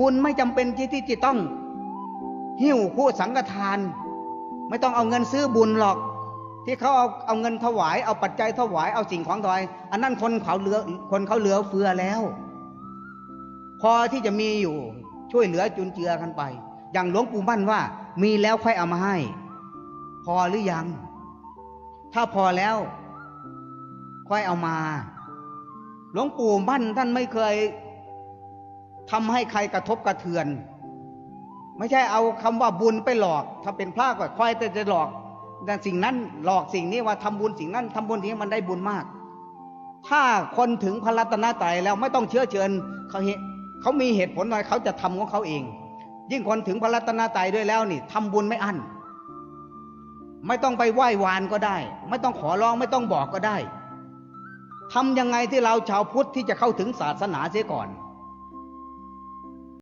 บุญไม่จำเป็นที่ที่จะต้อง หิ้วคู่สังฆทาน ไม่ต้องเอาเงินซื้อบุญหรอก ที่เขาเอาเอาเงินถวาย เอาปัจจัยถวายเอาสิ่งของถวายอันนั้นคนเขาเหลือคนเขาเหลือเฟือแล้ว พอที่จะมีอยู่ช่วยเหลือจุนเจือกันไป อย่างหลวงปู่มั่นว่า มีแล้วค่อยเอามาให้ พอหรือยัง ถ้าพอแล้ว ค่อยเอามา หลวงปู่มั่นท่านไม่เคย ทำให้ใครกระทบกระเทือน ไม่ใช่เอาคำว่าบุญไปหลอก ถ้าเป็นพระก็ค่อยแต่จะหลอกแต่สิ่งนั้นหลอกสิ่งนี้ว่าทำบุญสิ่งนั้นทำบุญสิ่งนี้มันได้บุญมาก ถ้าคนถึงพระรัตนตรัยแล้วไม่ต้องเชื้อเชิญเขาเหเขามีเหตุผลอะไรเขาจะทำของเขาเอง ยิ่งคนถึงพระรัตนตรัยด้วยแล้วนี่ทำบุญไม่อั้นไม่ต้องไปไหว้วานก็ได้ ไม่ต้องขอร้องไม่ต้องบอกก็ได้ทำยังไงที่เราชาวพุทธที่จะเข้าถึงศาสนาเสียก่อน